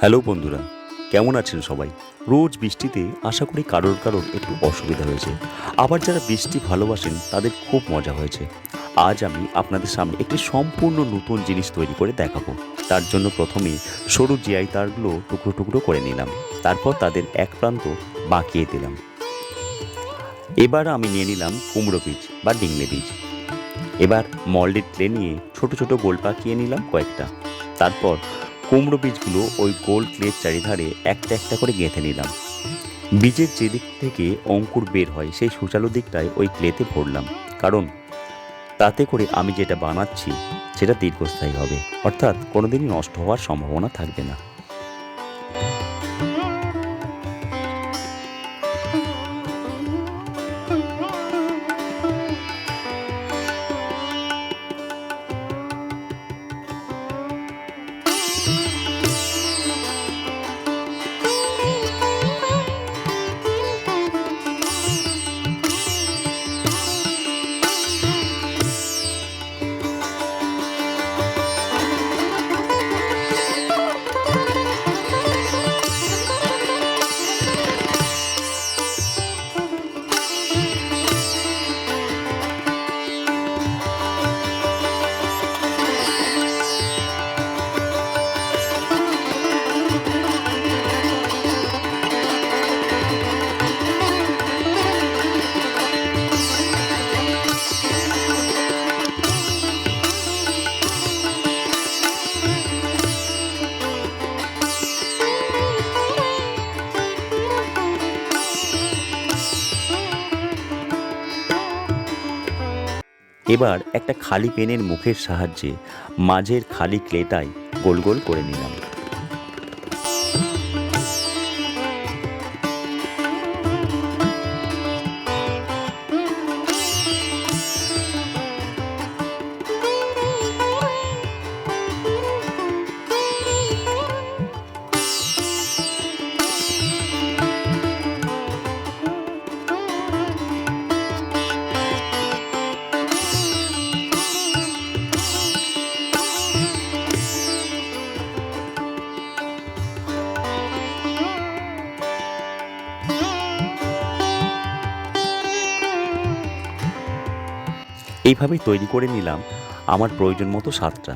Hello বন্ধুরা, কেমন আছেন সবাই? রোজ বৃষ্টিতে আশা করি কারোর কারোর একটু অসুবিধা হয়েছে। আবার যারা বৃষ্টি ভালোবাসেন, তাদের খুব মজা হয়েছে। আজ আমি আপনাদের সামনে একটি সম্পূর্ণ নতুন জিনিস তৈরি করে দেখাবো। তার জন্য প্রথমে সরু জিআই তারগুলো টুকরো টুকরো করে নিলাম। তারপর তাদের এক প্রান্ত বাঁকিয়ে দিলাম। এবার আমি নিয়ে নিলাম কুমড়ো বীজ বা ডিংলে বীজ। এবার মল্ডেড ক্লে নিয়ে ছোট ছোট গোল পাকিয়ে নিলাম কয়েকটা। তারপর কুমড়ো বীজগুলো ওই গোল ক্লের চারিধারে একটা একটা করে গেঁথে নিলাম। বীজের যে দিক থেকে অঙ্কুর বের হয়, সেই সুচালু দিকটায় ওই ক্লেতে ভরলাম। কারণ তাতে করে আমি যেটা বানাচ্ছি, সেটা দীর্ঘস্থায়ী হবে। অর্থাৎ কোনোদিনই নষ্ট হওয়ার সম্ভাবনা থাকবে না। এবার একটা খালি পেনের মুখের সাহায্যে মাঝের খালি ক্লেতায় গোল গোল করে নিলাম। এইভাবেই তৈরি করে নিলাম আমার প্রয়োজন মতো স্বাদটা।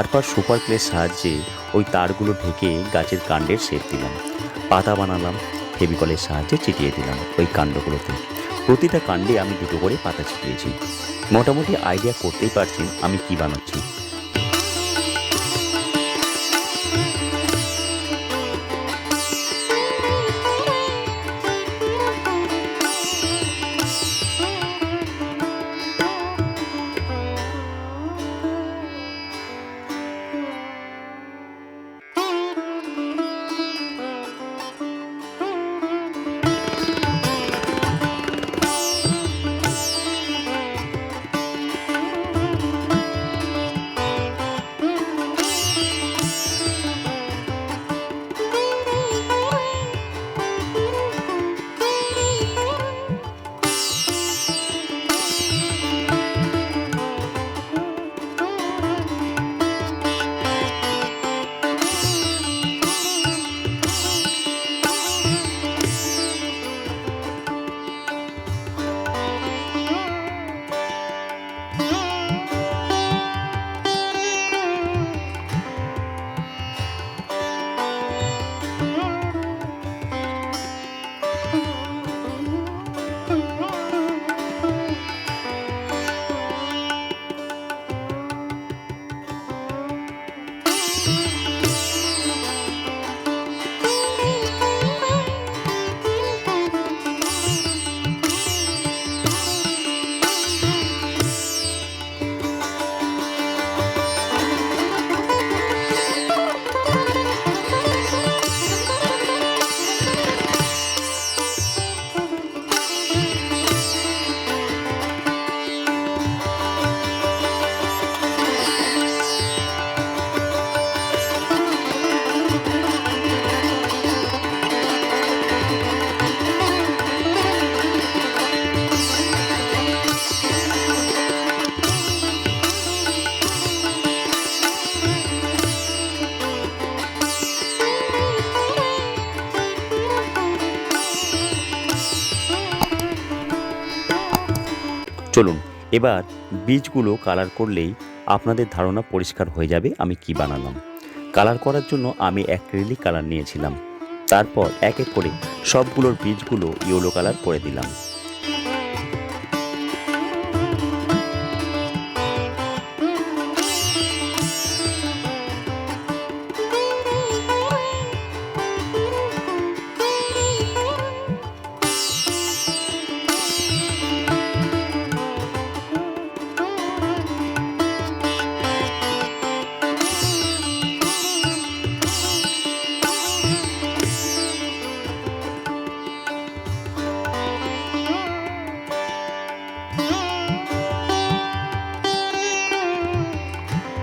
তারপর সুপার ক্লের সাহায্যে ওই তারগুলো ঢেকে গাছের কাণ্ডের শেপ দিলাম। পাতা বানালাম ফেবিকলের সাহায্যে চিটিয়ে দিলাম ওই কাণ্ডগুলোতে। প্রতিটা কাণ্ডে আমি দুটো করে পাতা ছিটিয়েছি। মোটামুটি আইডিয়া করতেই পারছি আমি কী বানাচ্ছি। চলুন, এবার বীজগুলো কালার করলেই আপনাদের ধারণা পরিষ্কার হয়ে যাবে আমি কি বানালাম। কালার করার জন্য আমি অ্যাক্রিলিক কালার নিয়েছিলাম। তারপর এক এক করে সবগুলোর বীজগুলো ইয়েলো কালার করে দিলাম।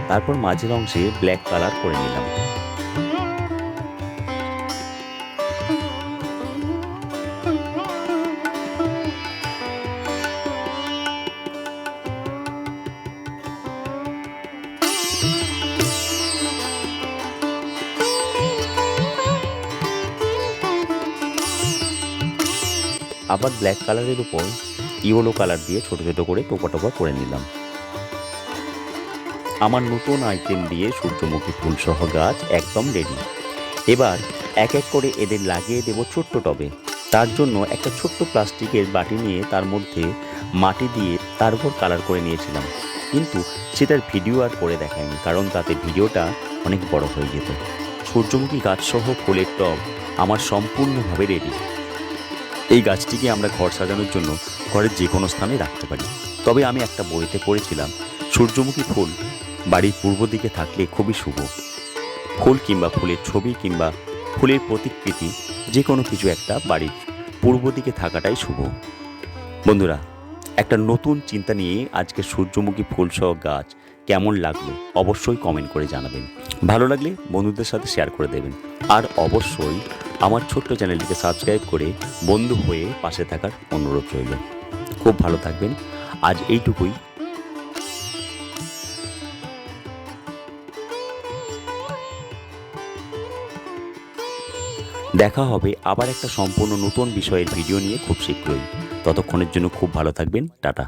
তারপর মাঝের অংশে ব্ল্যাক কালার করে নিলাম। আবার ব্ল্যাক কালারের উপর ইয়েলো কালার দিয়ে ছোট ছোট করে টোপা টোপা করে নিলাম। আমার নতুন আইটেম দিয়ে সূর্যমুখী ফুল সহ গাছ একদম রেডি এবার এক এক করে এদের লাগিয়ে দেব ছোট্ট টবে। তার জন্য একটা ছোট্ট প্লাস্টিকের বাটি নিয়ে তার মধ্যে মাটি দিয়ে তার উপর কালার করে নিয়েছিলাম। কিন্তু সেটার ভিডিও আর করে দেখায়নি, কারণ তাতে ভিডিওটা অনেক বড় হয়ে যেত। সূর্যমুখী গাছসহ ফুলের টব আমার সম্পূর্ণভাবে রেডি এই গাছটিকে আমরা ঘর সাজানোর জন্য ঘরের যে কোনো স্থানে রাখতে পারি। তবে আমি একটা বইতে পড়েছিলাম, সূর্যমুখী ফুল বাড়ির পূর্ব দিকে থাকলে খুবই শুভ। ফুল কিংবা ফুলের ছবি কিংবা ফুলের প্রতিকৃতি যে কোনো কিছু একটা বাড়ির পূর্ব দিকে থাকাটাই শুভ। বন্ধুরা, একটা নতুন চিন্তা নিয়ে আজকে সূর্যমুখী ফুল সহ গাছ কেমন লাগল অবশ্যই কমেন্ট করে জানাবেন। ভালো লাগলে বন্ধুদের সাথে শেয়ার করে দেবেন। আর অবশ্যই আমার ছোট্ট চ্যানেলটিকে সাবস্ক্রাইব করে বন্ধু হয়ে পাশে থাকার অনুরোধ রইল। খুব ভালো থাকবেন। আজ এইটুকুই। দেখা হবে আবার একটা সম্পূর্ণ নতুন বিষয়ের ভিডিও নিয়ে খুব শীঘ্রই। ততক্ষণের জন্য খুব ভালো থাকবেন। টাটা।